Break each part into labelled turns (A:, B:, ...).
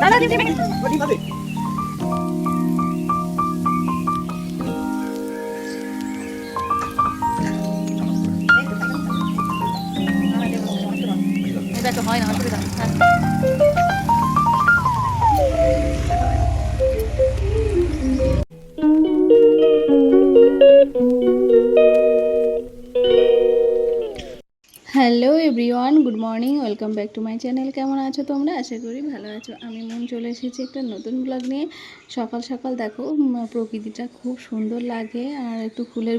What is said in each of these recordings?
A: দাদা দিদি দিদি এটা তো হয় না অসুবিধা নেই। হ্যাঁ।
B: welcome back to my channel. কেমন আছো তোমরা? আশা করি ভালো আছো। আমি মন চলে এসেছি একটা নতুন ব্লগ নিয়ে। সকাল সকাল দেখো প্রকৃতিটা খুব সুন্দর লাগে। আর একটু ফুলের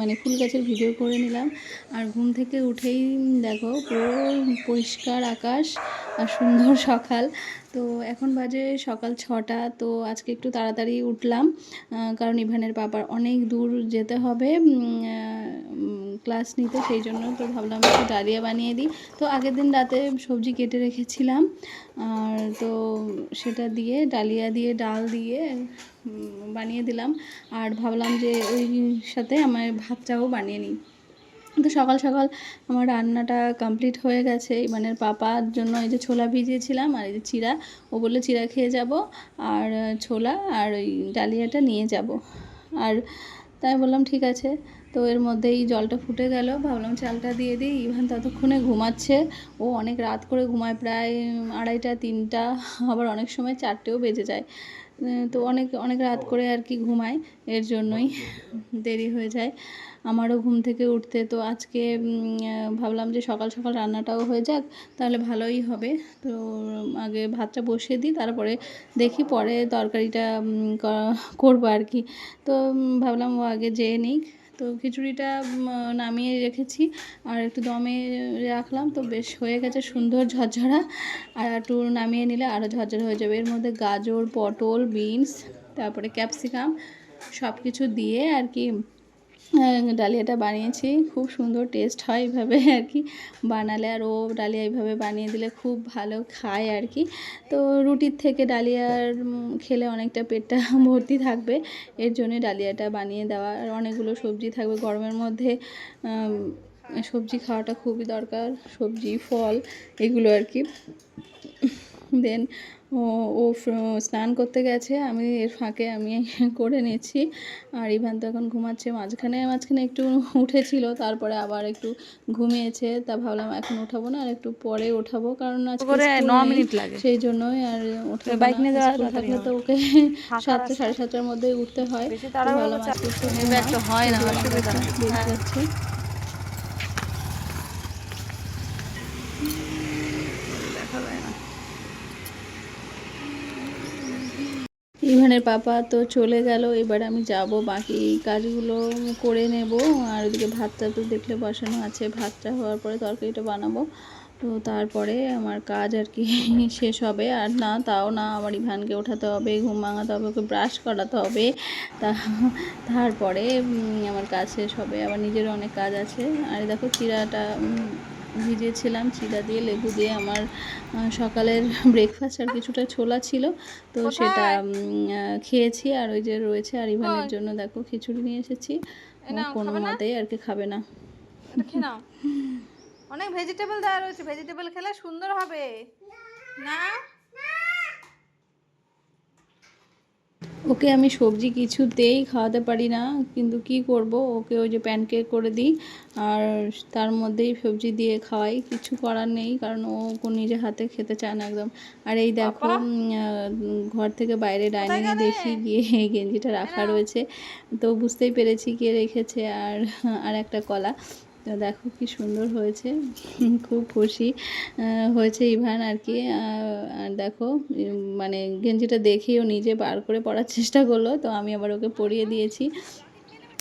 B: মানে ফুল গাছের ভিডিও করে নিলাম। আর ঘুম থেকে উঠেই দেখো, পুরো পরিষ্কার আকাশ আর সুন্দর সকাল। তো এখন বাজে সকাল ছটা। তো আজকে একটু তাড়াতাড়ি উঠলাম। কারণ ইভানের বাবার অনেক দূর যেতে হবে। ক্লাস নিতে, সেই জন্য তো ভাবলাম একটু ডালিয়া বানিয়ে দিই। তো আগের দিন রাতে সবজি কেটে রেখেছিলাম। আর তো সেটা দিয়ে, ডালিয়া দিয়ে, ডাল দিয়ে বানিয়ে দিলাম। আর ভাবলাম যে ওই সাথে আমার ভাতটাও বানিয়ে নিই। তো সকাল সকাল আমার রান্নাটা কমপ্লিট হয়ে গেছে। মানে পাপার জন্য এই যে ছোলা ভিজিয়েছিলাম আর এই যে চিরা ও বলল চিরা খেয়ে যাব আর ছোলা আর ওই ডালিয়াটা নিয়ে যাব। আর তাই বললাম, ঠিক আছে। তো এর মধ্যেই জলটা ফুটে গেল। ভাবলাম চালটা দিয়ে দিই। ইভান ততক্ষণে ঘুমাচ্ছে। ও অনেক রাত করে ঘুমায়, প্রায় আড়াইটা, তিনটা, আবার অনেক সময় চারটেও বেজে যায়। তো অনেক অনেক রাত করে আর কি ঘুমায় এর জন্যই দেরি হয়ে যায়। আমারও ঘুম থেকে উঠতে, তো আজকে ভাবলাম যে সকাল সকাল রান্নাটাও হয়ে যাক, তাহলে ভালোই হবে। তো আগে ভাতটা বসিয়ে দিই, তারপরে দেখি পরে তরকারিটা করব আর কি। তো ভাবলাম ও আগে যেয়ে নিক। তো খিচুড়িটা নামিয়ে রেখেছি। আর একটু দমে রাখলাম, তো বেশ হয়ে গেছে সুন্দর ঝরঝরা। আর একটু নামিয়ে নিলে আরও ঝরঝরা হয়ে যাবে। এর মধ্যে গাজর, পটল, বিনস, তারপরে ক্যাপসিকাম সব কিছু দিয়ে আর কি ডালিয়াটা বানিয়েছি। খুব সুন্দর টেস্ট হয় এইভাবে আর কি। বানালে আর ও ডালিয়া এইভাবে বানিয়ে দিলে খুব ভালো খায় আর কি। তো রুটির থেকে ডালিয়ার খেলে অনেকটা পেটটা ভর্তি থাকবে। এর জন্য ডালিয়াটা বানিয়ে দেওয়া। আর অনেকগুলো সবজি থাকবে। গরমের মধ্যে সবজি খাওয়াটা খুবই দরকার। সবজি, ফল, এগুলো আর কি। দেন ও ও স্নান করতে গেছে আমি এর ফাঁকে আমি করে নিচ্ছি আর ইভান তো এখন ঘুমাচ্ছে মাঝখানে মাঝখানে একটু উঠেছিল তারপরে আবার একটু ঘুমিয়েছে তা ভাবলাম এখন উঠাবো না আর একটু পরে উঠাবো কারণ আজকে
A: ন মিনিট লাগে
B: সেই জন্যই আর উঠাবো
A: বাইক নিয়ে
B: না।
A: যাওয়া
B: থাকলে তো ওকে সাতটা সাড়ে সাতটার মধ্যে উঠতে হয় ভাবলাম আজকে একটু
A: হয় না, অসুবিধা।
B: বেরিয়ে
A: হ্যাঁ।
B: যাচ্ছি। ইভানের পাপা তো চলে গেল, এবার আমি যাব। বাকি কাজগুলো করে নেব। আর ওদিকে ভাতটা তো দেখলে বসানো আছে। ভাতটা হওয়ার পরে তরকারিটা বানাবো। তো তারপরে আমার কাজ আর কি শেষ হবে। আর না, তাও না, আমার ইভানকে ওঠাতে হবে, ঘুম ভাঙাতে হবে, ওকে ব্রাশ করাতে হবে। তা তারপরে আমার কাজ শেষ হবে। আবার নিজেরও অনেক কাজ আছে। আর দেখো, চিরাটা ভিজিয়েছিলাম চিরা দিয়ে লেবু দিয়ে আমার সকালের ব্রেকফাস্ট আর কিছুটা ছোলা ছিল। তো সেটা খেয়েছি আর ওই যে রয়েছে আর ইভানের জন্য দেখো খিচুড়ি নিয়ে এসেছি। কোনো মতেই আর কি খাবে না।
A: অনেক ভেজিটেবল দেওয়া রয়েছে। ভেজিটেবল খেলে সুন্দর হবে। না?
B: ওকে আমি সবজি কিছুতেই খাওয়াতে পারি না কিন্তু কি করব? ওকে ওই যে প্যানকেক করে দিই আর তার মধ্যেই সবজি দিয়ে খাওয়াই কিছু করার নেই কারণ ও কোন নিজে হাতে খেতে চায় না একদম। আর এই দেখো ঘর থেকে বাইরে ডাইনিংয়ে দেখি গিয়ে এই গেঞ্জিটা রাখা রয়েছে। তো বুঝতেই পেরেছি কে রেখেছে আর আর একটা কলা। তো দেখো কি সুন্দর হয়েছে। খুব খুশি হয়েছে ইভান আর কি। আর দেখো মানে গেঞ্জিটা দেখেই ও নিজে বার করে পরার চেষ্টা করল। তো আমি আবার ওকে পরিয়ে দিয়েছি।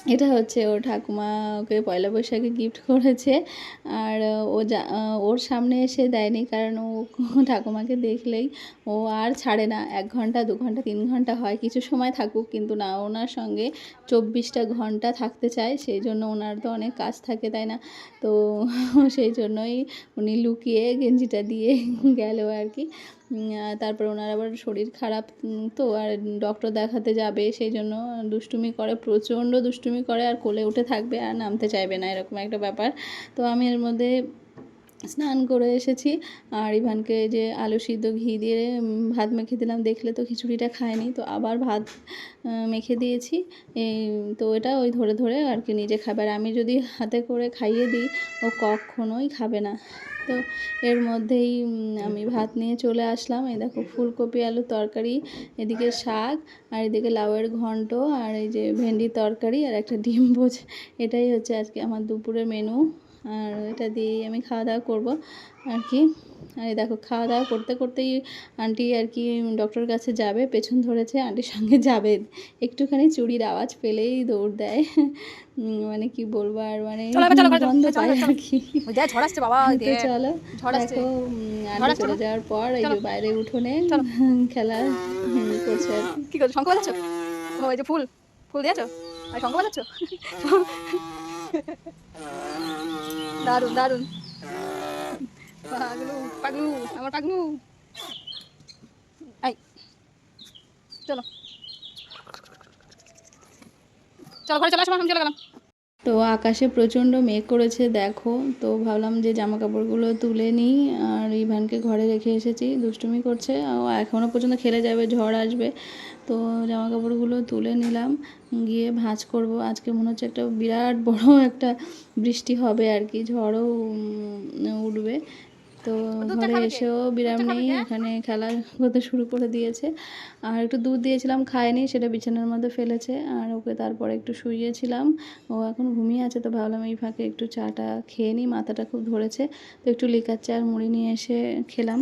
B: এটা হচ্ছে ওর ঠাকুমা ওকে পয়লা বৈশাখে গিফট করেছে। আর ও যা ওর সামনে এসে দেয়নি কারণ ও ঠাকুমাকে দেখলেই ও আর ছাড়ে না। এক ঘণ্টা, দু ঘণ্টা, তিন ঘণ্টা হয়, কিছু সময় থাকুক কিন্তু না, ওনার সঙ্গে চব্বিশটা ঘণ্টা থাকতে চায়, সেই জন্য ওনার তো অনেক কাজ থাকে, তাই না? তো সেই জন্যই উনি লুকিয়ে গেঞ্জিটা দিয়ে গেল আর কি। তারপর ওনার আবার শরীর খারাপ তো আর ডক্টর দেখাতে যাবে সেই জন্য দুষ্টুমি করে প্রচণ্ড দুষ্টুমি করে আর কোলে উঠে থাকবে আর নামতে চাইবে না এরকম একটা ব্যাপার। তো আমি এর মধ্যে
A: স্নান করে এসেছি আর ইভানকে যে আলু সিদ্ধ ঘি দিয়ে ভাত মেখে দিলাম দেখলে তো খিচুড়িটা খায়নি তো আবার ভাত মেখে দিয়েছি। এই, তো এটা ওই ধরে ধরে আর কি নিজে খাবে আর আমি যদি হাতে করে খাইয়ে দিই ও কখনোই খাবে না। তো এর মধ্যেই আমি ভাত নিয়ে চলে আসলাম। এই দেখো ফুলকপি আলু তরকারি এদিকে শাক আর এদিকে লাউয়ের ঘন্ট আর এই যে ভেন্ডি তরকারি আর একটা ডিম ভোজ। এটাই হচ্ছে আজকে আমার দুপুরের মেনু আর এটা দিয়েই আমি খাওয়া দাওয়া করব। আর কি? আর দেখো খাওয়া দাওয়া করতে করতেই আন্টি আর কি ডক্টরের কাছে যাবে পেছন ধরেছে আন্টির সঙ্গে যাবে। একটুখানি চুরির আওয়াজ পেলেই দৌড় দেয়। মানে কি বলব আর মানে গন্ধ পায় আর কি। চলো। দেখো আন্টি চলে যাওয়ার পর এই যে বাইরে উঠোনে খেলা করছে আর কি।
C: করছ? শঙ্খ বাজাচ্ছ? ও এই যে ফুল। ফুল দিয়েছ? আর শঙ্খ বাজাচ্ছ? দারুণ দারুণ পাগলু পাগলু, আমার পাগলু। আই চলো। চলো, ঘরে চলে আসো আমি চলে গেলাম
A: তো আকাশে প্রচণ্ড মেঘ করেছে, দেখো। তো ভাবলাম যে জামা কাপড়গুলো তুলে নিই, আর ইভানকে ঘরে রেখে এসেছি, দুষ্টুমি করছে। ও এখনও পর্যন্ত খেলে যাবে, ঝড় আসবে। তো জামা কাপড়গুলো তুলে নিলাম, গিয়ে ভাঁজ করব। আজকে মনে হচ্ছে একটা বিরাট বড় একটা বৃষ্টি হবে আর কি, ঝড়ও উঠবে। তো ঘরে এসেও বিরাম নেই এখানে খেলা করতে শুরু করে দিয়েছে। আর একটু দুধ দিয়েছিলাম খায়নি সেটা বিছানার মধ্যে ফেলেছে। আর ওকে তারপরে একটু শুইয়েছিলাম। ও এখন ঘুমিয়ে আছে তো ভাবলাম এই ফাঁকে একটু চাটা খেয়ে নিই মাথাটা খুব ধরেছে। তো একটু লিকার চা আর মুড়ি নিয়ে এসে খেলাম।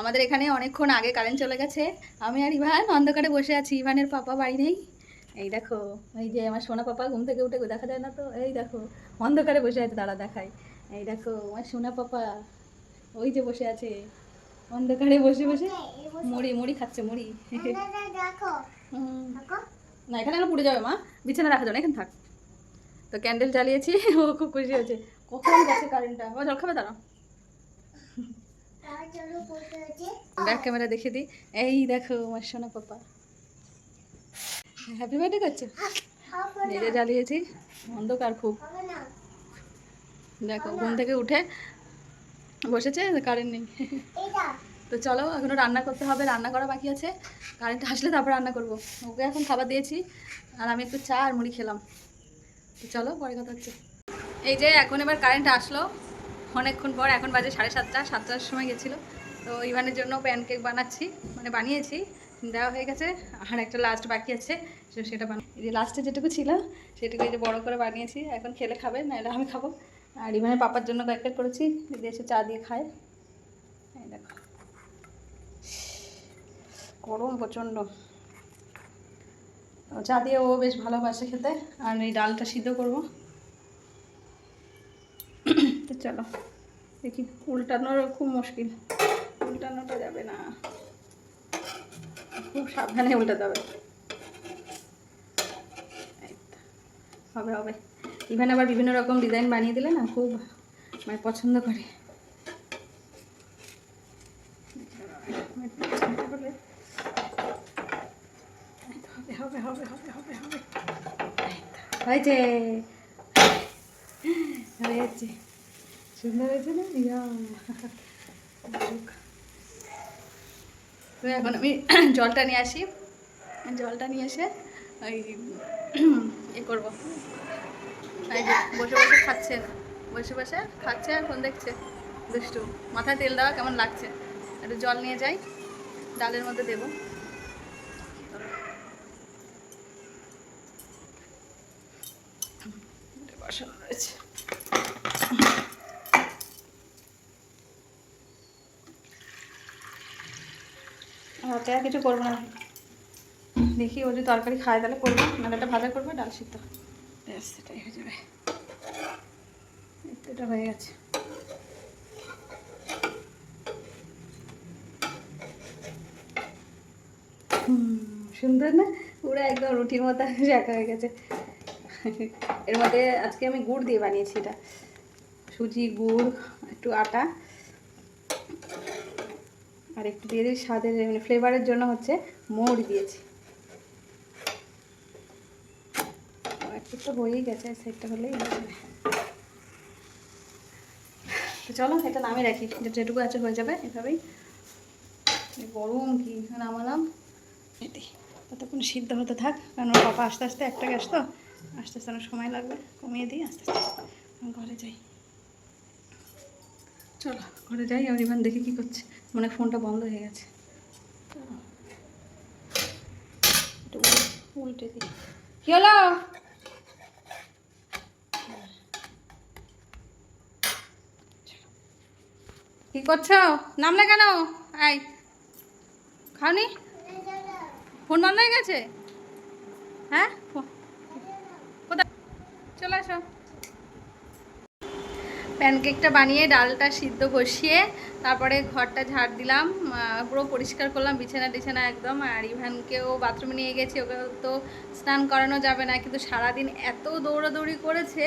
A: আমাদের এখানে অনেকক্ষণ আগে কারেন্ট চলে গেছে। আমি আর ইভান অন্ধকারে বসে আছি ইভানের পাপা বাড়ি নেই। এই দেখো এই যে আমার সোনা পাপা ঘুম থেকে উঠে দেখা যায় না তো? এই দেখো অন্ধকারে বসে আছে দাঁড়া দেখাই এই দেখো আমার সোনা পাপা। ওই যে বসে আছে, অন্ধকারে বসে বসে মুড়ি মুড়ি খাচ্ছে, মুড়ি। না, এখানে আলো পুড়ে যাবে মা, বিছানা রাখা যাবে এখানে থাক। তো ক্যান্ডেল জ্বালিয়েছি, ও খুব খুশি হয়েছে। কখন গেছে কারেন্টটা ও জল খাবে? দাঁড়া ব্যাক ক্যামেরা দেখে দিই। এই দেখো, আমার সোনা পাপা। হ্যাপি বার্থডে করছে? নিজে জ্বালিয়েছি। অন্ধকার খুব। দেখো, ঘুম থেকে উঠে বসেছে? কারেন্ট নেই। তো চলো, এখনও রান্না করতে হবে, রান্না করা বাকি আছে। কারেন্ট আসলে তারপর রান্না করব। ওকে, এখন খাবার দিয়েছি, আর আমি একটু চা আর মুড়ি খেলাম। তো চলো, পরে কথা হচ্ছে। এই যে, এখন এবার কারেন্ট আসলো। অনেকক্ষণ পর, এখন বাজে সাড়ে সাতটা, সাতটার সময় গেছিল। তো ইভানের জন্য প্যানকেক বানাচ্ছি মানে বানিয়েছি, দেওয়া হয়ে গেছে, আর একটা লাস্ট বাকি আছে সেটা বানা এই যে লাস্টে যেটুকু ছিল, সেটুকু এই যে বড়ো করে বানিয়েছি, এখন খেলে খাবে না এটা আমি খাব। আর ইভানের পাপার জন্য কয়েকটা করেছি। যদি এসে চা দিয়ে খায়। দেখো। গরম প্রচণ্ড। চা দিয়ে ও বেশ ভালোবাসে খেতে। আর এই ডালটা সিদ্ধ করব। তো চলো, দেখি উল্টানোর খুব মুশকিল। উল্টানোটা যাবে না। খুব সাবধানে উল্টাতে হবে। হবে হবে। ইভেন আবার বিভিন্ন রকম ডিজাইন বানিয়ে দিলে না খুব মানে পছন্দ করে। হবে হবে হবে হবে হবে। হয়েছে। হয়েছে। সুন্দর হয়েছে না? তো এখন আমি জলটা নিয়ে আসি। জলটা নিয়ে এসে ওই এ করব। বসে বসে খাচ্ছে বসে বসে খাচ্ছে আর ফোন দেখছে। দুষ্টু মাথায় তেল দেওয়া কেমন লাগছে? একটু জল নিয়ে যাই ডালের মধ্যে দেবো। এটা রয়েছে। রাতে আর কিছু করব না। দেখি ও যদি তরকারি খায় তাহলে করব নাহলে একটা ভাজা করব ডাল সিদ্ধ। ব্যাস সেটাই হয়ে যাবে। এটা হয়ে গেছে। সুন্দর না? পুরো একদম রুটির মতো শাখা হয়ে গেছে। এর মধ্যে আজকে আমি গুড় দিয়ে বানিয়েছি এটা। সুজি, গুড়, একটু আটা। আর একটু দিয়ে দিই স্বাদের মানে ফ্লেভারের জন্য হচ্ছে মৌরি দিয়েছি একটু তো হয়েই গেছে সেটটা হলেই তো চলো, এটা নামে রাখি যেটুকু আছে হয়ে যাবে এভাবেই। গরম কি নামালাম। এটি ততক্ষণ সিদ্ধ হতে থাক, কারণ ওর পাপা আস্তে আস্তে একটা গ্যাস তো, আস্তে আস্তে অনেক সময় লাগবে, কমিয়ে দিই, আস্তে আস্তে। ঘরে যাই। চলো, ঘরে যাই, আর ইভান দেখি কী করছে। মানে ফোনটা বন্ধ হয়ে গেছে। উল্টে দিই। কি হলো? কি করছ? নামলে কেন? আই খাওনি? ফোন বন্ধ হয়ে গেছে? হ্যাঁ? কোথায়? চলে আসো। প্যানকেকটা বানিয়ে ডালটা সিদ্ধ বসিয়ে তারপরে ঘরটা ঝাড় দিলাম পুরো পরিষ্কার করলাম, বিছানা টিছানা একদম, আর ইভানকেও বাথরুমে নিয়ে গেছি ওকে তো স্নান করানো যাবে না, কিন্তু সারাদিন এত দৌড়াদৌড়ি করেছে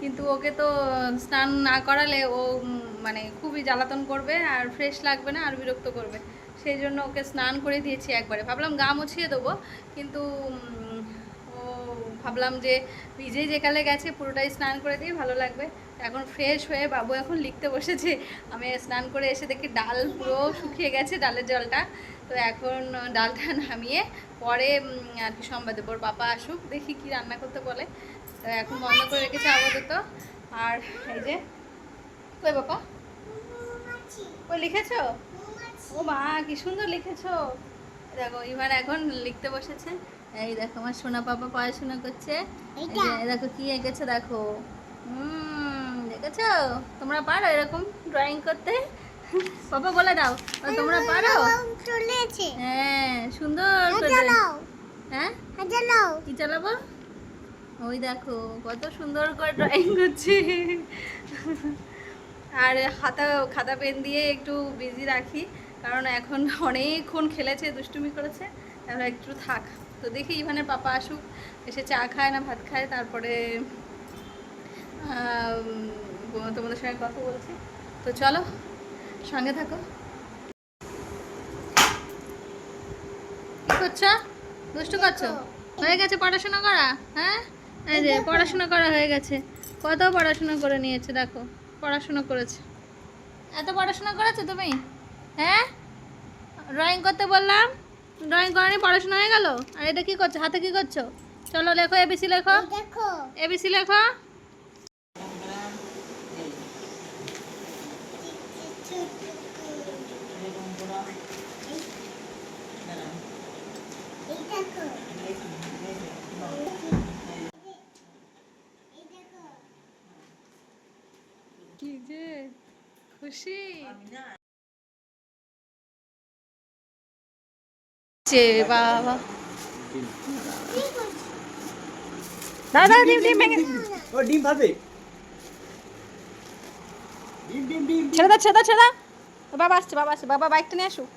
A: কিন্তু ওকে তো স্নান না করালে ও মানে খুবই জ্বালাতন করবে আর ফ্রেশ লাগবে না আর বিরক্ত করবে। সেই জন্য ওকে স্নান করে দিয়েছি একবারে। ভাবলাম গা মুছিয়ে দেবো, কিন্তু ও ভাবলাম যে ভিজে যেকালে গেছে পুরোটাই স্নান করে দিয়ে ভালো লাগবে। এখন ফ্রেশ হয়ে বাবু এখন লিখতে বসেছে। আমি স্নান করে এসে দেখি ডাল পুরো শুকিয়ে গেছে, ডালের জলটা। তো এখন ডালটা নামিয়ে পরে আর কি সম্বাদ, ওর বাবা আসুক, দেখি কি রান্না করতে বলে। তো এখন বন্ধ করে রেখেছে আপাতত আর এই যে কই বাবা? ওই লিখেছো? ও মা কি সুন্দর লিখেছো। দেখো ইভান এখন লিখতে বসেছে। এই দেখো আমার সোনা পাপা পড়াশোনা করছে। এই দেখো কি এঁকেছে দেখো। হুম দেখেছ? তোমরা পারো এরকম ড্রয়িং করতে? পাপা বলে দাও। তোমরা পারো?
D: চলেছে।
A: হ্যাঁ সুন্দর করে
D: চালাও।
A: হ্যাঁ
D: চালাও।
A: কি চালাবো? ওই দেখো কত সুন্দর করে ড্রয়িং করছি আর খাতা খাতা পেন দিয়ে একটু বিজি রাখি কারণ এখন অনেকক্ষণ খেলেছে দুষ্টুমি করেছে। এখন একটু থাক। তো দেখি ইভানের পাপা আসুক এসে চা খায় না ভাত খায় তারপরে তোমাদের সঙ্গে কথা বলছি। তো চলো সঙ্গে থাকো। কি করছ? দুষ্টু করছ? হয়ে গেছে পড়াশোনা করা? হ্যাঁ? এই যে পড়াশোনা করা হয়ে গেছে। কত পড়াশোনা করে নিয়েছে দেখো। পড়াশোনা করেছে। এত পড়াশোনা করেছ তুমি? হ্যাঁ? ড্রয়িং করতে বললাম। ড্রয়িং করানি পড়াশোনা হয়ে গেল? আর এটা কি করছ? হাতে কি করছ? চলো লেখো এবিসি লেখো।
D: দেখো।
A: এবিসি লেখো
D: এই দেখো
A: খুশি? বাবা। দাদা ডিম ডিম ভেঙে
E: ও ডিম। পাবে ডিম ডিম ডিম
A: ছেড়ে দাও ছেড়ে দাও ছেড়ে দাও বাবা আসছে বাবা আসছে। বাবা বাইকটা নিয়ে আসুক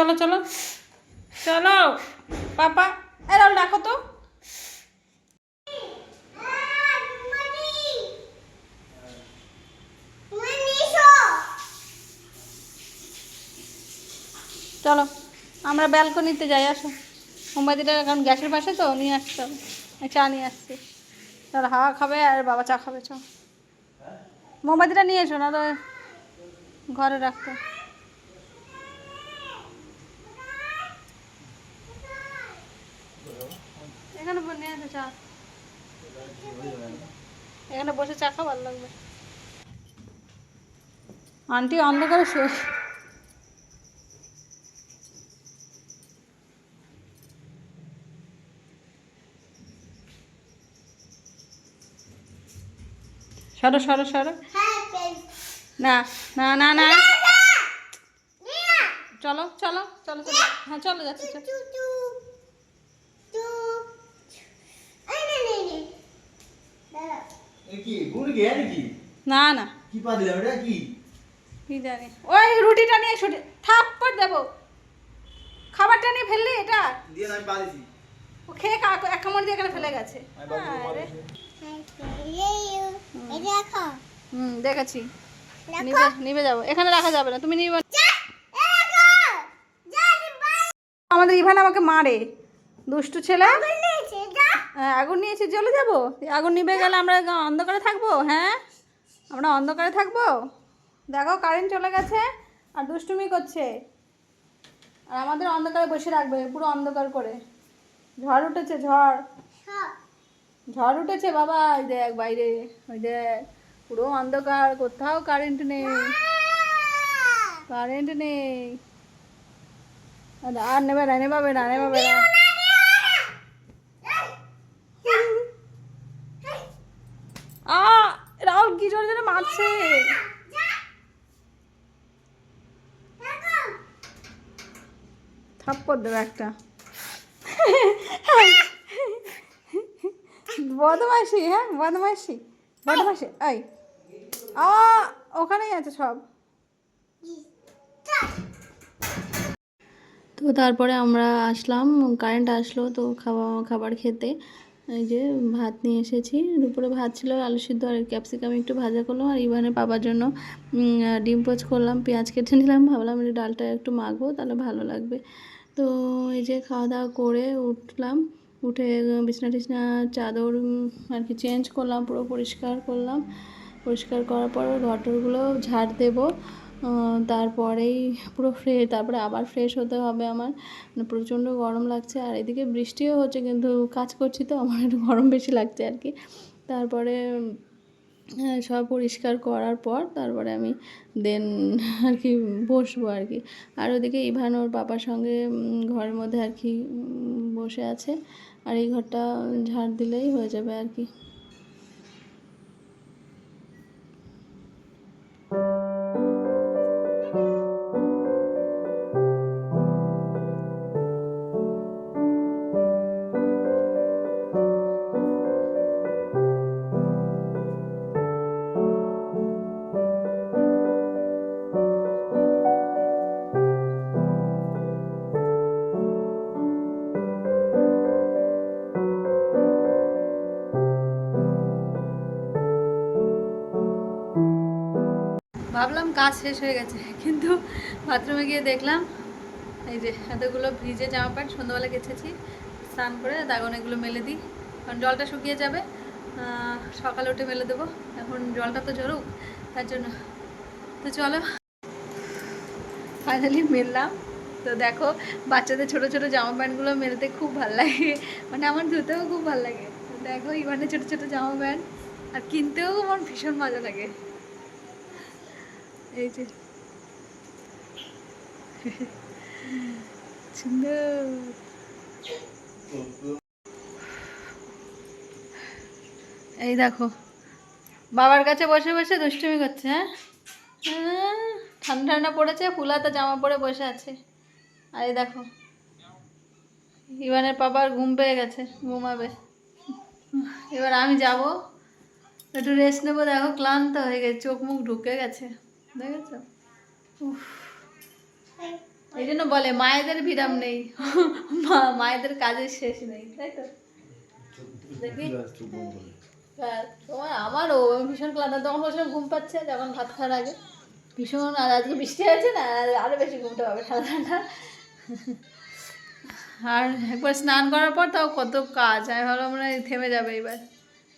A: চলো চলো। চলো, পাপা। এরাও ডাকো তো। চলো, আমরা ব্যালকনিতে যাই, আসো। মোমবাতিটা এখন গ্যাসের পাশে তো, নিয়ে আসতে হবে। চা নিয়ে আসছি। চলো, হাওয়া খাবে আর বাবা চা খাবে চ মোমবাতিটা নিয়ে এসো না তো ঘরে রাখতে। এখানে নিয়ে এসো চা। এখানে বসে চা খাও ভালো লাগবে। আন্টি অন্ধকারে শুয়ে সরো সরো সরো। না না না না। চলো চলো চলো চলো। হ্যাঁ চলো যাচ্ছি চলো।
E: এ কি নাকি
A: না না।
E: কি পা দিলাম এটা কি?
A: কি জানি। ওই রুটিটা নিয়ে ছুটে থাপ্পড় দেবো। খাবারটা নিয়ে ফেললি এটা?
E: দিয়ে আমি পা দিছি।
A: ও খেয়ে কা- এক কামড় দিয়ে এখানে ফেলে গেছে। হুম দেখেছি
D: দেখো
A: নিবে যাব। এখানে রাখা যাবে না তুমি নিবে আমাদের ইভান আমাকে মারে। দুষ্টু ছেলে। হ্যাঁ, আগুন নিয়েছি চলে যাব? আগুন নিভে গেলে আমরা অন্ধকারে থাকব? হ্যাঁ? আমরা অন্ধকারে থাকব? দেখো কারেন্ট চলে গেছে আর দুষ্টুমি করছে। আর আমাদের অন্ধকারে বসে রাখবে পুরো অন্ধকার করে। ঝড় উঠেছে ঝড়। ঝড় উঠেছে বাবা ওই দেখ বাইরে ওই দেখ। পুরো অন্ধকার কোথাও কারেন্ট নেই। কারেন্ট নেই। আর নেবে না নেবাবে না নেবাবে না। থাপ্পড় দেবে একটা। বদমাইশি হ্যাঁ এই। আ, ওখানেই আছে সব।
B: তো তারপরে আমরা আসলাম কারেন্ট আসলো, তো খাওয়া, খাবার খেতে। এই যে ভাত নিয়ে এসেছি, দুপুরে ভাত ছিল, আলু সিদ্ধ আর ক্যাপসিকাম একটু ভাজা করলাম আর ইভানের বাবার জন্য ডিম পোচ করলাম, পেঁয়াজ কেটে নিলাম, ভাবলাম ডালটা একটু মাখবো, তাহলে ভালো লাগবে। তো এই যে খাওয়া দাওয়া করে উঠলাম, উঠে বিছনা টিছনা, চাদর আর কি চেঞ্জ করলাম, পুরো পরিষ্কার করলাম। পরিষ্কার করার পর ঘরটরগুলো ঝাড় দেবো। তারপরেই পুরো ফ্রেশ তারপরে আবার ফ্রেশ হতে হবে আমার। মানে প্রচণ্ড গরম লাগছে, আর এদিকে বৃষ্টিও হচ্ছে, কিন্তু কাজ করছি তো, আমার একটু গরম বেশি লাগছে আর কি। তারপরে সব পরিষ্কার করার পর তারপরে আমি দেন আর কি বসবো আর কি আর ওদিকে ইভান ওর বাবার সঙ্গে ঘরের মধ্যে আর কি বসে আছে। আর এই ঘরটা ঝাড় দিলেই হয়ে যাবে আর কি
A: ভাবলাম কাজ শেষ হয়ে গেছে, কিন্তু বাথরুমে গিয়ে দেখলাম এই যে এতগুলো ভিজে জামা প্যান্ট, সন্ধ্যাবেলা গেছেছি, স্নান করে দাগন এগুলো মেলে দিই, কারণ জলটা শুকিয়ে যাবে সকালে উঠে মেলে দেবো, এখন জলটা তো ঝরুক তার জন্য। তো চলো ফাইনালি মেললাম। তো দেখো, বাচ্চাদের ছোট ছোট জামা প্যান্টগুলো মেলতে খুব ভালো লাগে মানে আমার ধুতেও খুব ভালো লাগে। দেখো ইভানে ছোট ছোট জামা প্যান্ট, আর কিনতেও আমার ভীষণ মজা লাগে। এই যে। এই দেখো বাবার কাছে বসে বসে দুষ্টুমি করছে হ্যাঁ? হ্যাঁ, ঠান্ডা ঠান্ডা পড়েছে ফুলাতে জামা পরে বসে আছে। আর এই দেখো ইভানের পাপার ঘুম পেয়ে গেছে ঘুমাবে। এবার আমি যাব একটু রেস্ট নেব দেখো ক্লান্ত হয়ে গেছে চোখ মুখ ঢুকে গেছে। দেখেছ? এই জন্য বলে মায়েদের বিরাম নেই। মা- মায়েদের কাজের শেষ নেই তাই তো? দেখি। হ্যাঁ, তোমার আমারও ভীষণ ক্লান্ত। তখন বসে ঘুম পাচ্ছে যখন ভাত খাওয়ার আগে। ভীষণ আর আজকে বৃষ্টি হয়েছে না আর আরও বেশি ঘুমটা পাবে ঠান্ডা ঠান্ডা আর একবার স্নান করার পর তাও কত কাজ আমি ভাবলাম মনে হয় থেমে যাবে এবার।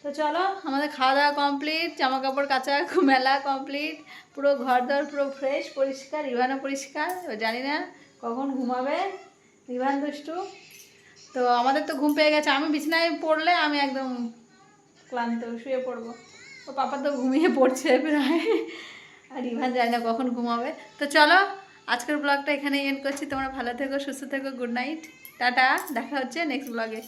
A: তো চলো, আমাদের খাওয়া দাওয়া কমপ্লিট জামা কাপড় কাচা, মেলা কমপ্লিট পুরো ঘর দর পুরো ফ্রেশ পরিষ্কার, ইভানও পরিষ্কার, এবার জানি না কখন ঘুমাবে, ইভান দুষ্টু। তো আমাদের তো ঘুম পেয়ে গেছে, আমি বিছানায় পড়লে আমি একদম ক্লান্ত শুয়ে পড়ব। তো পাপা তো ঘুমিয়ে পড়ছে প্রায়, আর ইভান জানি না কখন ঘুমাবে। তো চলো, আজকের ব্লগটা এখানে এন্ড করছি, তোমরা ভালো থেকো, সুস্থ থেকো গুড নাইট টাটা, দেখা হচ্ছে নেক্সট ব্লগে